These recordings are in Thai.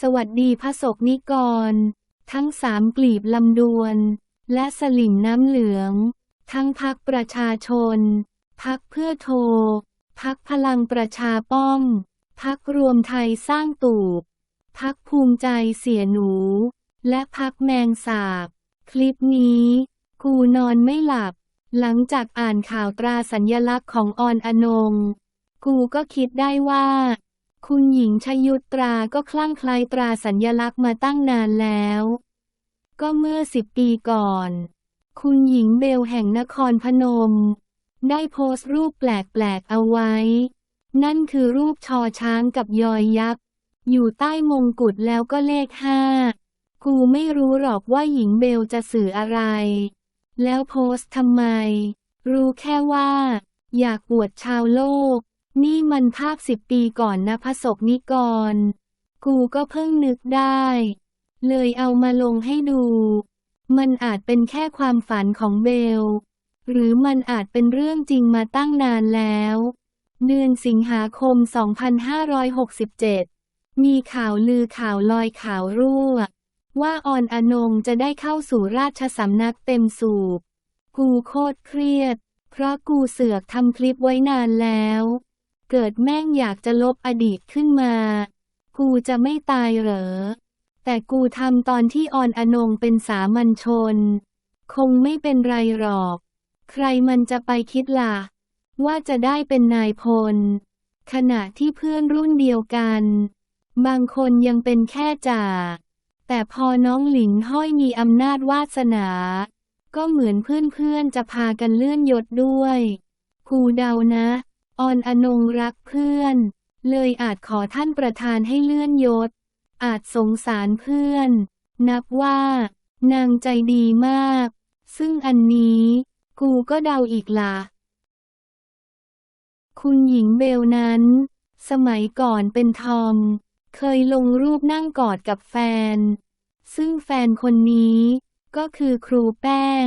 สวัสดีพระศกนิกร ทั้งสามกลีบลำดวน และสลิ่งน้ำเหลือง ทั้งพักประชาชน พักเพื่อโท พักพลังประชาป้อมพักรวมไทยสร้างตูบ พักภูมิใจเสียหนู และพักแมงสาบ คลิปนี้ กูนอนไม่หลับ หลังจากอ่านข่าวตราสัญญลักษณ์ของออนอนง กูก็คิดได้ว่า คุณหญิงชยุตราก็คลั่งไคล้ตราสัญญลักษณ์มาตั้งนานแล้ว ก็เมื่อสิบปีก่อน คุณหญิงเบลแห่งนครพนม ได้โพสต์รูปแปลกๆเอาไว้ นั่นคือรูปชอช้างกับยอยยักษ์ อยู่ใต้มงกุฎแล้วก็เลขห้ากูไม่รู้หรอกว่าหญิงเบลจะสื่ออะไร แล้วโพสต์ทำไม รู้แค่ว่า อยากอวดชาวโลก นี่มันภาพสิบปีก่อนนะพระศกนิกร กูก็เพิ่งนึกได้ เลยเอามาลงให้ดู มันอาจเป็นแค่ความฝันของเบล หรือมันอาจเป็นเรื่องจริงมาตั้งนานแล้ว เดือนสิงหาคม 2567 มีข่าวลือข่าวลอยข่าวรั่ว ว่าออนอนงจะได้เข้าสู่ราชสำนักเต็มสูบ กูโคตรเครียด เพราะกูเสือกทำคลิปไว้นานแล้ว เกิดแม่งอยากจะลบอดีตขึ้นมา กูจะไม่ตายเหรอ แต่กูทำตอนที่ออนอนงเป็นสามัญชน คงไม่เป็นไรหรอก ใครมันจะไปคิดล่ะ ว่าจะได้เป็นนายพล ขณะที่เพื่อนรุ่นเดียวกัน บางคนยังเป็นแค่จ่า แต่พอน้องหลิงห้อยมีอำนาจวาสนา ก็เหมือนเพื่อนๆจะพากันเลื่อนยศด้วย กูเดานะ ออนอนงรักเพื่อน เลยอาจขอท่านประธานให้เลื่อนยศ อาจสงสารเพื่อน นับว่า นางใจดีมาก ซึ่งอันนี้ กูก็เดาอีกละ่ะ คุณหญิงเบลนั้น สมัยก่อนเป็นทอม เคยลงรูปนั่งกอดกับแฟน ซึ่งแฟนคนนี้ก็คือครูแป้ง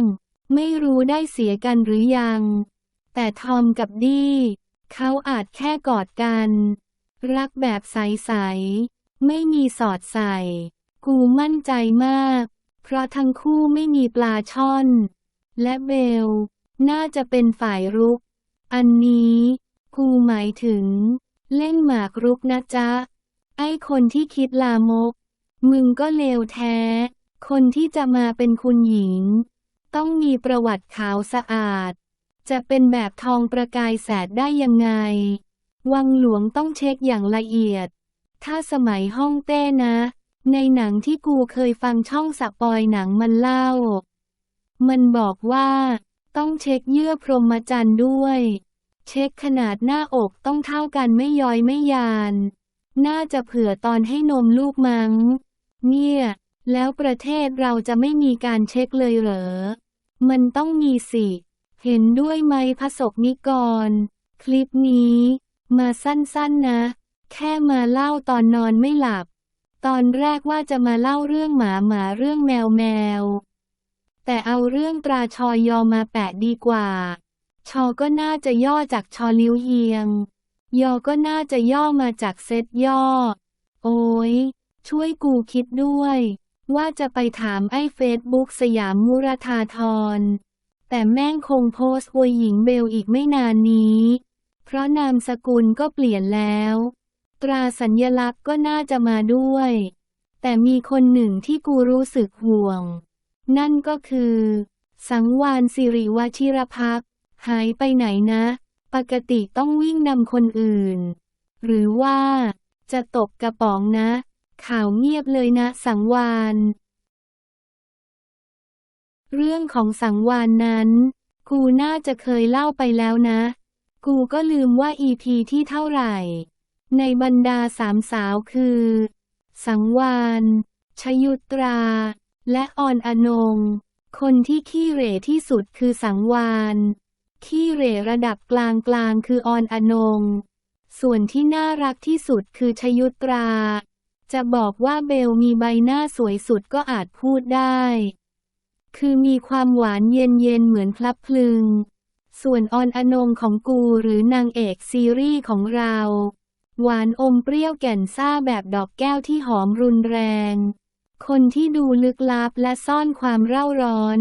ไม่รู้ได้เสียกันหรือยัง แต่ทอมกับดี้ เขาอาจแค่กอดกัน รักแบบใสๆ ไม่มีสอดใส่ กูมั่นใจมาก เพราะทั้งคู่ไม่มีปลาช่อน และเบล น่าจะเป็นฝ่ายรุก อันนี้ กูหมายถึง เล่นหมากรุกนะจ๊ะ ไอ้คนที่คิดลามก มึงก็เลวแท้ คนที่จะมาเป็นคุณหญิง ต้องมีประวัติขาวสะอาด จะเป็นแบบทองประกายแสดได้ยังไง วังหลวงต้องเช็คอย่างละเอียด ถ้าสมัยห้องเต้นะ ในหนังที่กูเคยฟังช่องสปอยหนังมันเล่า มันบอกว่า ต้องเช็คเยื่อพรหมจรรย์ด้วย เช็คขนาดหน้าอกต้องเท่ากันไม่ย้อยไม่ยาน น่าจะเผื่อตอนให้นมลูกมัง้ง เนี่ย แล้วประเทศเราจะไม่มีการเช็คเลยเหรอ มันต้องมีสิ เห็นด้วยไหมพระศกนิกร คลิปนี้ มาสั้นๆนะ แค่มาเล่าตอนนอนไม่หลับ ตอนแรกว่าจะมาเล่าเรื่องหมาหมาเรื่องแมวแมว แต่เอาเรื่องตราชอยอมาแปะดีกว่า ชอก็น่าจะย่อจากชอลิ้วเฮียง ยอก็น่าจะย่อมาจากเซตย่อ โอ้ยช่วยกูคิดด้วย ว่าจะไปถามไอ้เฟซบุ๊กสยามมุรธาธร แต่แม่งคงโพสต์อวยหญิงเบลอีกไม่นานนี้ เพราะนามสกุลก็เปลี่ยนแล้ว ตราสัญญลักษณ์ก็น่าจะมาด้วย แต่มีคนหนึ่งที่กูรู้สึกห่วง นั่นก็คือ สังวานสิริวชิรพักษ์หายไปไหนนะ ปกติต้องวิ่งนำคนอื่น หรือว่า จะตกกระป๋องนะ ข่าวเงียบเลยนะสังวาน เรื่องของสังวานนั้น กูน่าจะเคยเล่าไปแล้วนะ กูก็ลืมว่าอีพีที่เท่าไหร่ ในบรรดาสามสาวคือ สังวานชยุตรา และออนอนง คนที่ขี้เหร่ที่สุดคือสังวานขี้เหร่ระดับกลางกลางคือออนอนง ส่วนที่น่ารักที่สุดคือชยุตรา จะบอกว่าเบลมีใบหน้าสวยสุดก็อาจพูดได้ คือมีความหวานเย็นเย็นเหมือนพลับพลึง ส่วนออนอนงของกูหรือนางเอกซีรีส์ของเรา หวานอมเปรี้ยวแก่นซ่าแบบดอกแก้วที่หอมรุนแรง คนที่ดูลึกลับและซ่อนความเร่าร้อน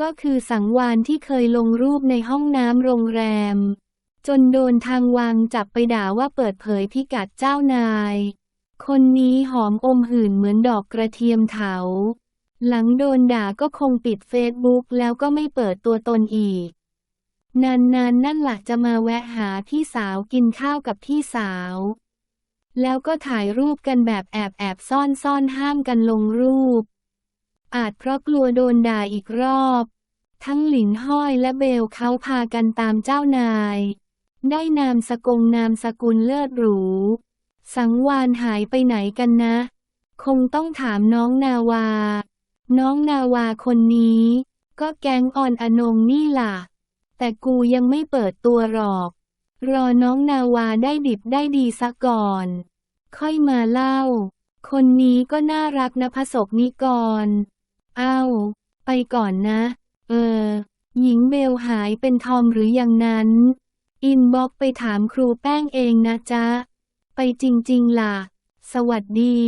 ก็คือสังวานที่เคยลงรูปในห้องน้ำโรงแรม จนโดนทางวังจับไปด่าว่าเปิดเผยพิกัดเจ้านาย คนนี้หอมอมหื่นเหมือนดอกกระเทียมเถา หลังโดนด่าก็คงปิดเฟซบุ๊กแล้วก็ไม่เปิดตัวตนอีก นานๆนนั่นหลักจะมาแวะหาพี่สาวกินข้าวกับพี่สาว แล้วก็ถ่ายรูปกันแบบแอบแอบซ่อนซ่อนห้ามกันลงรูป อาจเพราะกลัวโดนด่าอีกรอบ ทั้งหลินห้อยและเบลเขาพากันตามเจ้านาย ได้นามสกงนามสกุลเลิศหรู สังวานหายไปไหนกันนะ คงต้องถามน้องนาวา น้องนาวาคนนี้ ก็แก๊งออนอนงนี่ล่ะ แต่กูยังไม่เปิดตัวหรอก รอน้องนาวาได้ดิบได้ดีซะก่อน ค่อยมาเล่า คนนี้ก็น่ารักนะพระศกนิกร เอ้า ไปก่อนนะ เออ หญิงเบลหายเป็นทอมหรืออย่างนั้น อินบ็อกไปถามครูแป้งเองนะจ๊ะ ไปจริง ๆ ล่ะ สวัสดี